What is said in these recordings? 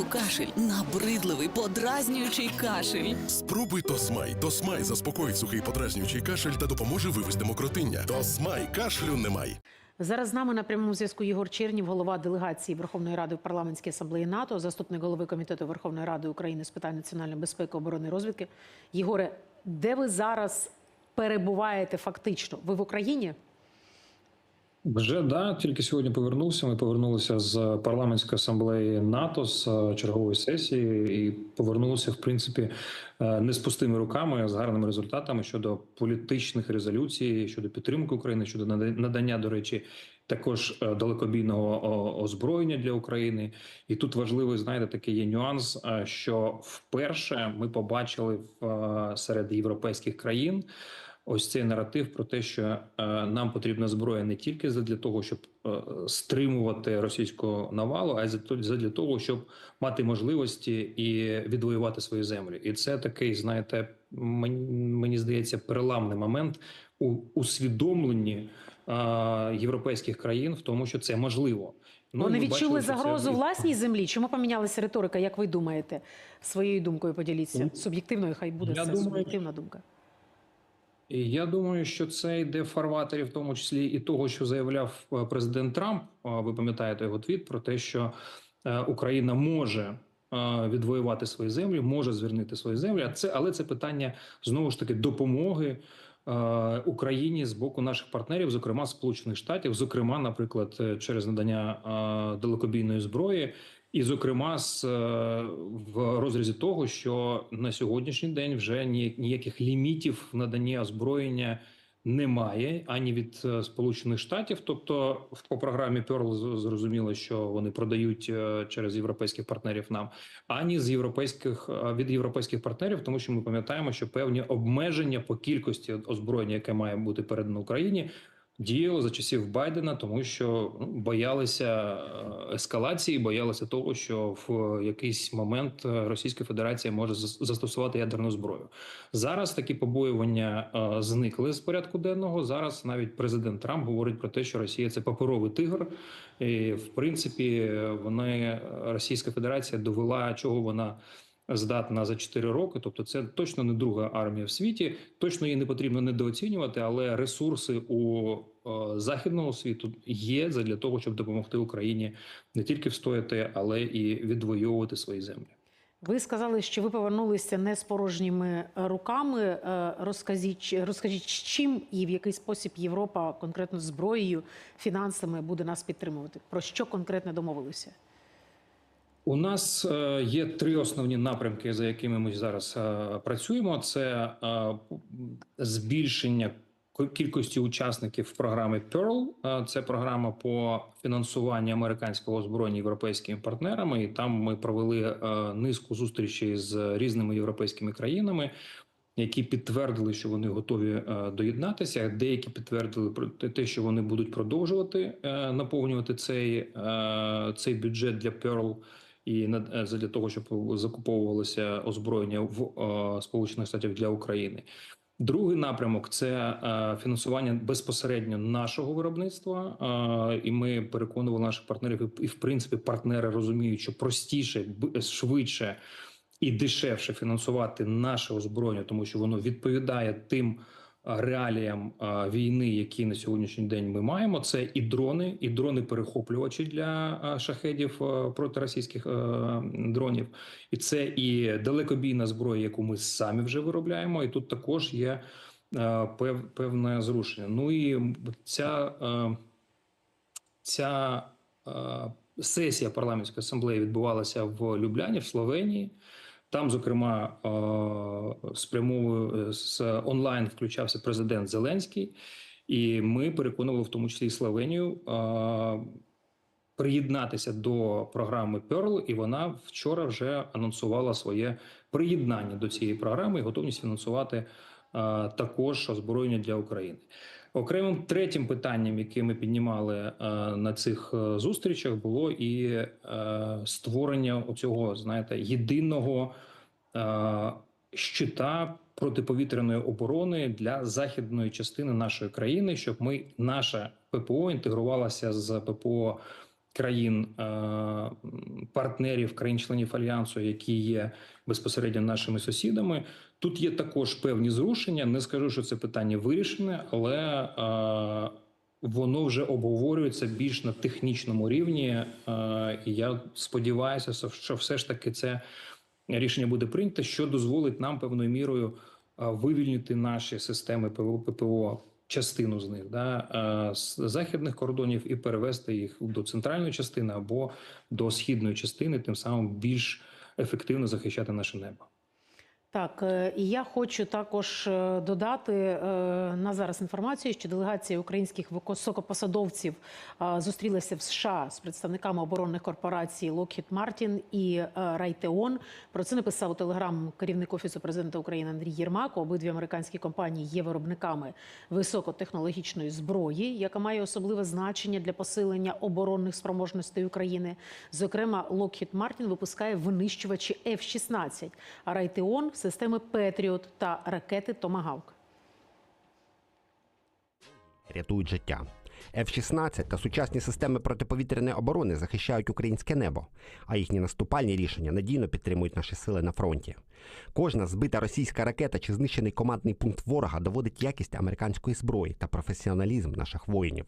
Знову кашель, набридливий, подразнюючий кашель. Спробуй Тосмай. Тосмай заспокоїть сухий подразнюючий кашель та допоможе вивести мокротиння. Тосмай кашлю немає. Зараз з нами на прямому зв'язку Єгор Чернів, голова делегації Верховної Ради в парламентській асамблеї НАТО, заступник голови комітету Верховної Ради України з питань національної безпеки, оборони і розвідки. Єгоре, де ви зараз перебуваєте фактично? Ви в Україні? Вже да, тільки сьогодні повернувся. Ми повернулися з парламентської асамблеї НАТО з е, чергової сесії і повернулися, в принципі, е, не з пустими руками, а з гарними результатами щодо політичних резолюцій, щодо підтримки України, щодо надання, до речі, також е, далекобійного озброєння для України. І тут важливий, знаєте, такий є нюанс, що вперше ми побачили в серед європейських країн ось цей наратив про те, що е, нам потрібна зброя не тільки для того, щоб е, стримувати російську навалу, а й задля того, щоб мати можливості і відвоювати свої землі. І це такий, знаєте, мені, здається, переламний момент у усвідомленні е, європейських країн в тому, що це можливо. Ну, Вони відчули бачили, що це загрозу власній землі? Чому помінялася риторика? Як ви думаєте? Своєю думкою поділіться. Ну, Суб'єктивною, хай буде я це думаю, суб'єктивна думка. Я думаю, що це йде в фарватері, в тому числі і того, що заявляв е, президент Трамп. Ви пам'ятаєте його твіт про те, що е, Україна може е, відвоювати свої землі, може звільнити свої землі. А це але це питання знову ж таки допомоги Україні з боку наших партнерів, зокрема Сполучених Штатів, зокрема, наприклад, через надання далекобійної зброї. І, зокрема, з е, в розрізі того, що на сьогоднішній день вже ні- ніяких лімітів в наданні озброєння немає ані від е, Сполучених Штатів. Тобто, по програмі Pearl зрозуміло, що вони продають е, через європейських партнерів нам, ані з європейських від європейських партнерів, тому що ми пам'ятаємо, що певні обмеження по кількості озброєння, яке має бути передано Україні. Діяло за часів Байдена, тому що ну, боялися е, ескалації, боялися того, що в якийсь момент е, Російська Федерація може зас- застосувати ядерну зброю. Зараз такі побоювання е, зникли з порядку денного. Зараз навіть президент Трамп говорить про те, що Росія це паперовий тигр, і в принципі вони Російська Федерація довела, чого вона. Здатна за 4 роки, тобто це точно не друга армія в світі. Точно її не потрібно недооцінювати, але ресурси у е, західного світу є для того, щоб допомогти Україні не тільки встояти, але і відвоювати свої землі. Ви сказали, що ви повернулися не з порожніми е, руками. Е, Розкажіть, розкажіть, чим і в який спосіб Європа конкретно зброєю, фінансами буде нас підтримувати? Про що конкретно домовилися? У нас е, є три основні напрямки, за якими ми зараз е, працюємо: це е, збільшення кількості учасників програми Pearl. Це програма по фінансуванню американського озброєння європейськими партнерами. І там ми провели е, низку зустрічей з різними європейськими країнами. Які підтвердили, що вони готові е, доєднатися. Деякі підтвердили те- що вони будуть продовжувати е, наповнювати цей, цей бюджет для Pearl і для того, щоб закуповувалося озброєння в Сполучених Штатів для України. Другий напрямок це е, фінансування безпосередньо нашого виробництва, е, і ми переконували наших партнерів, і, в принципі партнери розуміють, що простіше, швидше і дешевше фінансувати наше озброєння, тому що воно відповідає тим реаліям війни, які на сьогоднішній день ми маємо. Це і дрони, і дрони-перехоплювачі для а, шахедів проти російських дронів, і це і далекобійна зброя, яку ми самі вже виробляємо. І тут також є певне зрушення. Ну і ця, ця сесія парламентської асамблеї відбувалася в Любляні, в Словенії. Там, зокрема, е, спрямовую з онлайн включався президент Зеленський, і ми переконували в тому числі і Словенію е, приєднатися до програми Pearl, і вона вчора вже анонсувала своє приєднання до цієї програми і готовність фінансувати е, також озброєння для України. Окремим третім питанням, яке ми піднімали е, на цих е, зустрічах, було і е, створення оцього, знаєте, єдиного щита протиповітряної оборони для західної частини нашої країни, щоб ми наша ППО інтегрувалася з ППО країн партнерів, країн-членів альянсу, які є безпосередньо нашими сусідами. Тут є також певні зрушення. Не скажу, що це питання вирішене, але е, воно вже обговорюється більш на технічному рівні. Е, і я сподіваюся, що все ж таки це рішення буде прийнято, що дозволить нам певною мірою вивільнити наші системи ПВО ППО. Частину з них да е, з західних кордонів і перевести їх до центральної частини або до східної частини, тим самим більш ефективно захищати наше небо. Так, е, і я хочу також е, додати е, на зараз інформацію, що делегація українських високопосадовців зустрілася в США з представниками оборонних корпорацій Lockheed Martin і Raytheon. Про це написав у телеграм керівник офісу президента України Андрій Єрмак. Обидві американські компанії є виробниками високотехнологічної зброї, яка має особливе значення для посилення оборонних спроможностей України. Зокрема, Lockheed Martin випускає винищувачі F-16, а Raytheon – системи Петріот та ракети Томагавк. рятують життя. F-16 та сучасні системи протиповітряної оборони захищають українське небо, а їхні наступальні рішення надійно підтримують наші сили на фронті. Кожна збита російська ракета чи знищений командний пункт ворога доводить якість американської зброї та професіоналізм наших воїнів.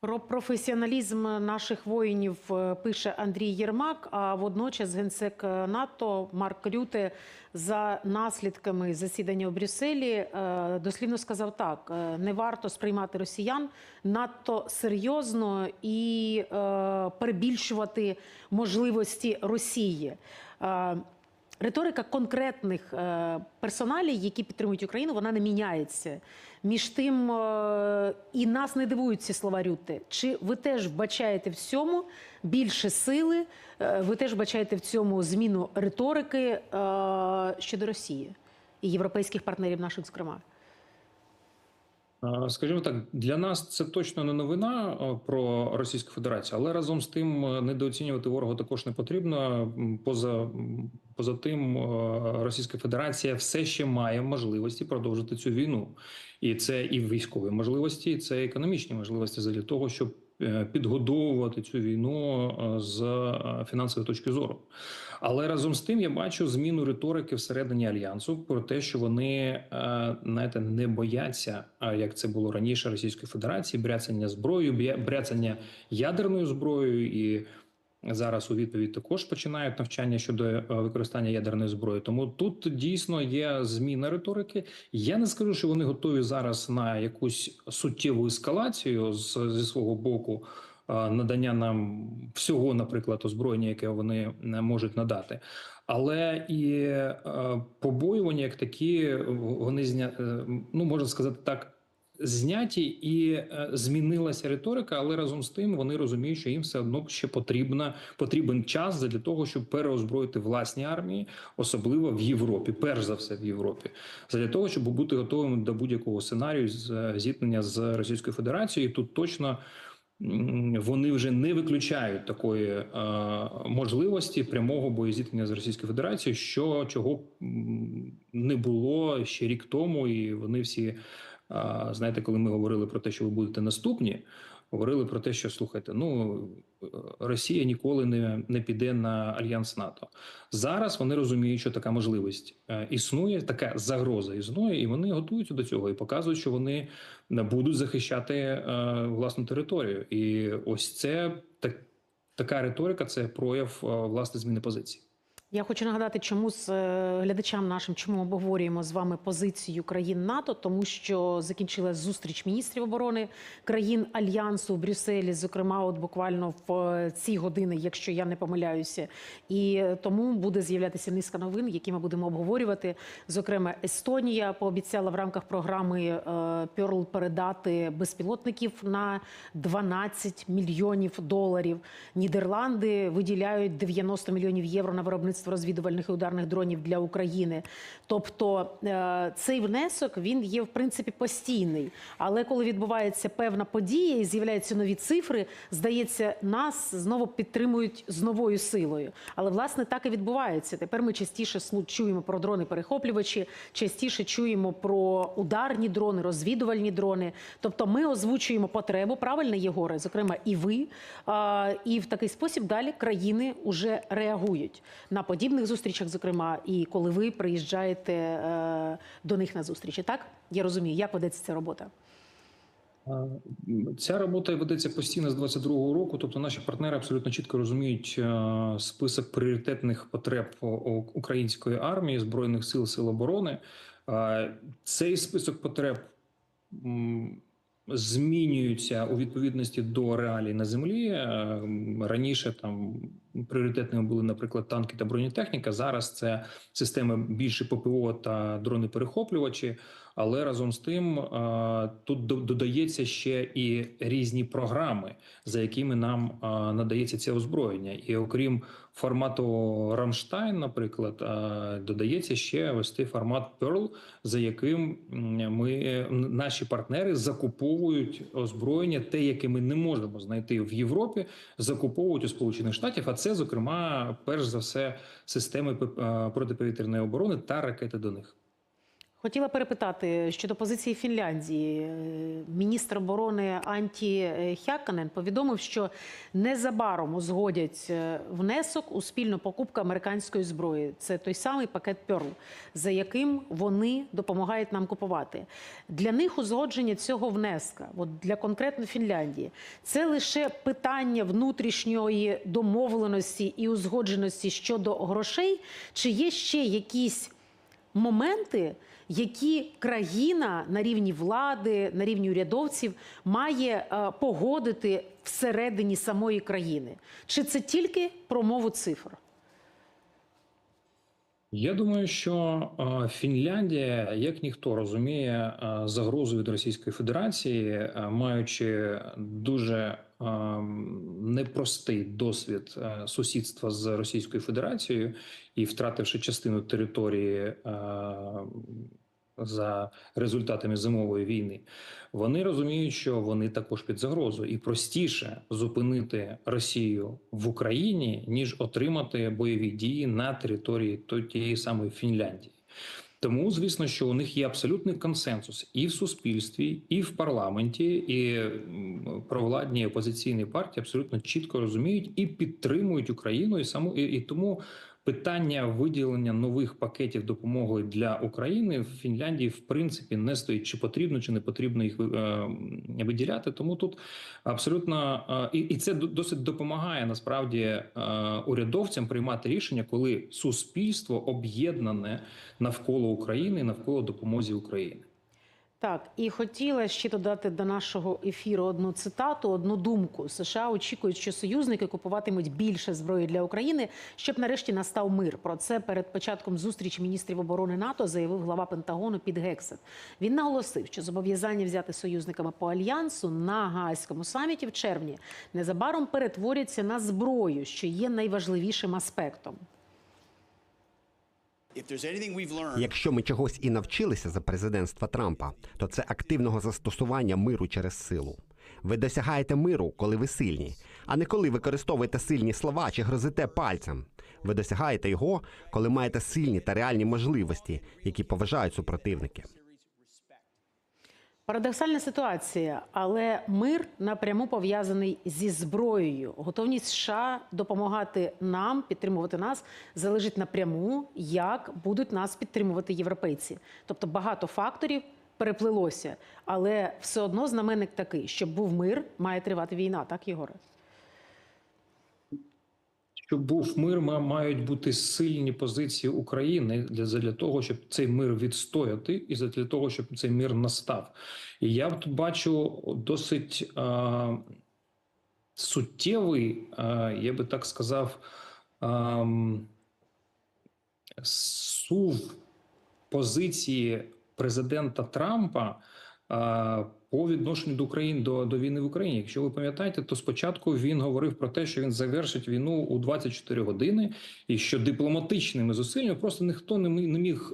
Про професіоналізм наших воїнів е, пише Андрій Єрмак. А водночас генсек е, НАТО Марк Рюте за наслідками засідання у Брюсселі е, дослівно сказав так: не варто сприймати росіян надто серйозно і перебільшувати можливості Росії. Риторика конкретних е, персоналій, які підтримують Україну, вона не міняється. Між тим е, і нас не дивують ці слова Рюти. Чи ви теж вбачаєте в цьому більше сили? Е, ви теж вбачаєте в цьому зміну риторики щодо Росії і європейських партнерів наших, зокрема? Е, Скажімо так, для нас це точно не новина е, про Російську Федерацію, але разом з тим е, недооцінювати ворога також не потрібно. Поза поза тим, Російська Федерація все ще має можливості продовжити цю війну, і це і військові можливості, і це економічні можливості для того, щоб підгодовувати цю війну е, з е, фінансової точки зору. Але разом з тим я бачу зміну риторики всередині альянсу про те, що вони е, знаєте, не бояться, як це було раніше Російської Федерації, бряцання зброєю, бряцання ядерною зброєю, і зараз у відповідь також починають навчання щодо е, використання ядерної зброї. Тому тут дійсно є зміна риторики. Я не скажу, що вони готові зараз на якусь суттєву ескалацію з, зі свого боку е, надання нам всього, наприклад, озброєння, яке вони не можуть надати. Але і е, побоювання, як такі, вони зня... ну можна сказати так. Зняті і е, змінилася риторика, але разом з тим вони розуміють, що їм все одно ще потрібна потрібен час для того, щоб переозброїти власні армії, особливо в Європі, перш за все в Європі, для того, щоб бути готовими до будь-якого сценарію з е, зіткнення з Російською Федерацією. І Тут точно вони вже не виключають такої е, можливості прямого боєзіткнення з Російською Федерацією, що чого не було ще рік тому, і вони всі. Знаєте, коли ми говорили про те, що ви будете наступні, говорили про те, що слухайте, ну Росія ніколи не, не піде на альянс НАТО. Зараз вони розуміють, що така можливість е, існує, така загроза існує, і вони готуються до цього і показують, що вони будуть захищати е, власну територію. І ось це так, така риторика, це прояв е, власне зміни позиції. Я хочу нагадати, чому з е, глядачам нашим, чому обговорюємо з вами позицію країн НАТО, тому що закінчилась зустріч міністрів оборони країн альянсу в Брюсселі, зокрема, от буквально в е, ці години, якщо я не помиляюся, і е, тому буде з'являтися низка новин, які ми будемо обговорювати. Зокрема, Естонія пообіцяла в рамках програми Перл передати безпілотників на 12 мільйонів доларів. Нідерланди виділяють 90 мільйонів євро на виробництво виробництво розвідувальних і ударних дронів для України. Тобто е, цей внесок він є в принципі постійний. Але коли відбувається певна подія і з'являються нові цифри, здається, нас знову підтримують з новою силою. Але власне так і відбувається. Тепер ми частіше чуємо про дрони перехоплювачі, частіше чуємо про ударні дрони, розвідувальні дрони. Тобто ми озвучуємо потребу, правильно, Єгоре, зокрема, і ви. І в такий спосіб далі країни вже реагують на подібних зустрічах, зокрема, і коли ви приїжджаєте е, до них на зустрічі. Так я розумію, як ведеться ця робота. Ця робота ведеться постійно з 22-го року. Тобто, наші партнери абсолютно чітко розуміють е, список пріоритетних потреб української армії, збройних сил, сил оборони. Цей список потреб змінюється у відповідності до реалій на землі. Е, Раніше там пріоритетними були, наприклад, танки та бронетехніка. Зараз це системи більше ППО та дрони-перехоплювачі. Але разом з тим е, тут додається ще і різні програми, за якими нам е, надається це озброєння. І окрім формату Рамштайн, наприклад, е, додається ще ось цей формат Pearl, за яким ми наші партнери закуповують озброєння, те, яке ми не можемо знайти в Європі, закуповують у Сполучених Штатів. А це, зокрема, перш за все, системи е, протиповітряної оборони та ракети до них. Хотіла перепитати щодо позиції Фінляндії. Е, Міністр оборони Анті Хяканен повідомив, що незабаром узгодять е, внесок у спільну покупку американської зброї. Це той самий пакет Перл, за яким вони допомагають нам купувати. Для них узгодження цього внеска, от для конкретно Фінляндії, це лише питання внутрішньої домовленості і узгодженості щодо грошей, чи є ще якісь моменти, які країна на рівні влади, на рівні урядовців має е, погодити всередині самої країни? Чи це тільки про мову цифр? Я думаю, що Фінляндія, як ніхто, розуміє загрозу від Російської Федерації, маючи дуже непростий досвід сусідства з Російською Федерацією і втративши частину території за результатами зимової війни, вони розуміють, що вони також під загрозою, і простіше зупинити Росію в Україні ніж отримати бойові дії на території то- тієї самої Фінляндії. Тому, звісно, що у них є абсолютний консенсус і в суспільстві, і в парламенті, і провладні опозиційні партії абсолютно чітко розуміють і підтримують Україну, і саму і, і тому питання виділення нових пакетів допомоги для України в Фінляндії в принципі не стоїть, чи потрібно, чи не потрібно їх е, виділяти. Тому тут абсолютно е, і, це досить допомагає насправді е, урядовцям приймати рішення, коли суспільство об'єднане навколо України, навколо допомозі Україні. Так, і хотіла ще додати до нашого ефіру одну цитату, одну думку. США очікують, що союзники купуватимуть більше зброї для України, щоб нарешті настав мир. Про це перед початком зустрічі міністрів оборони НАТО заявив глава Пентагону Під Гексет. Він наголосив, що зобов'язання взяти союзниками по альянсу на Гаазькому саміті в червні незабаром перетворяться на зброю, що є найважливішим аспектом. Якщо ми чогось і навчилися за президентства Трампа, то це активного застосування миру через силу. Ви досягаєте миру, коли ви сильні, а не коли використовуєте сильні слова чи грозите пальцем. Ви досягаєте його, коли маєте сильні та реальні можливості, які поважають супротивники. Парадоксальна ситуація, але мир напряму пов'язаний зі зброєю. Готовність США допомагати нам, підтримувати нас, залежить напряму, як будуть нас підтримувати європейці. Тобто багато факторів переплилося, але все одно знаменник такий: щоб був мир, має тривати війна. Так, Єгоре? Щоб був мир, мають бути сильні позиції України для, для того, щоб цей мир відстояти, і для того, щоб цей мир настав. І я тут бачу досить е, суттєвий, е, я би так сказав, е, сув позиції президента Трампа а, по відношенню до України до, до війни в Україні. Якщо ви пам'ятаєте, то спочатку він говорив про те, що він завершить війну у 24 години, і що дипломатичними зусиллями просто ніхто не міг, не міг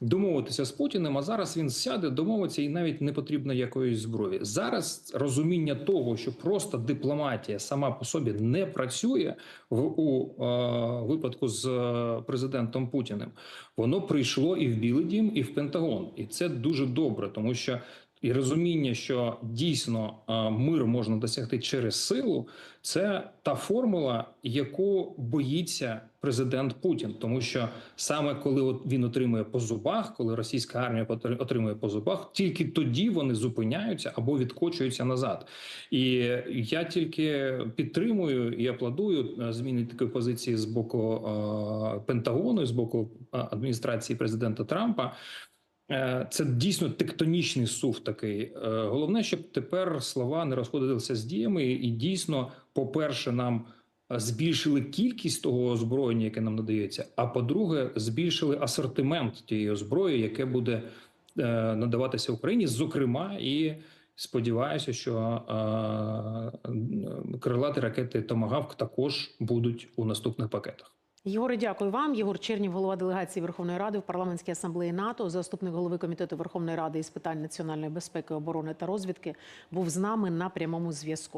домовитися з Путіним. А зараз він сяде, домовиться, і навіть не потрібно якоїсь зброї. Зараз розуміння того, що просто дипломатія сама по собі не працює в у е, випадку з е, президентом Путіним, воно прийшло і в Білий Дім, і в Пентагон, і це дуже добре, тому що. І розуміння, що дійсно мир можна досягти через силу, це та формула, яку боїться президент Путін, тому що саме коли він отримує по зубах, коли російська армія отримує по зубах, тільки тоді вони зупиняються або відкочуються назад. І я тільки підтримую і аплодую е, зміни такої позиції з боку е, Пентагону, з боку е, адміністрації президента Трампа. Е, Це дійсно тектонічний сув такий. Е, Головне, щоб тепер слова не розходилися з діями, і дійсно, по-перше, нам е, збільшили кількість того озброєння, яке нам надається. А по-друге, збільшили асортимент тієї озброї, яке буде надаватися Україні, зокрема, і сподіваюся, що е, крилаті ракети Томагавк також будуть у наступних пакетах. Єгоре, дякую вам. Єгор Чернів, голова делегації Верховної Ради в парламентській асамблеї НАТО, заступник голови комітету Верховної Ради із питань національної безпеки, оборони та розвідки, був з нами на прямому зв'язку.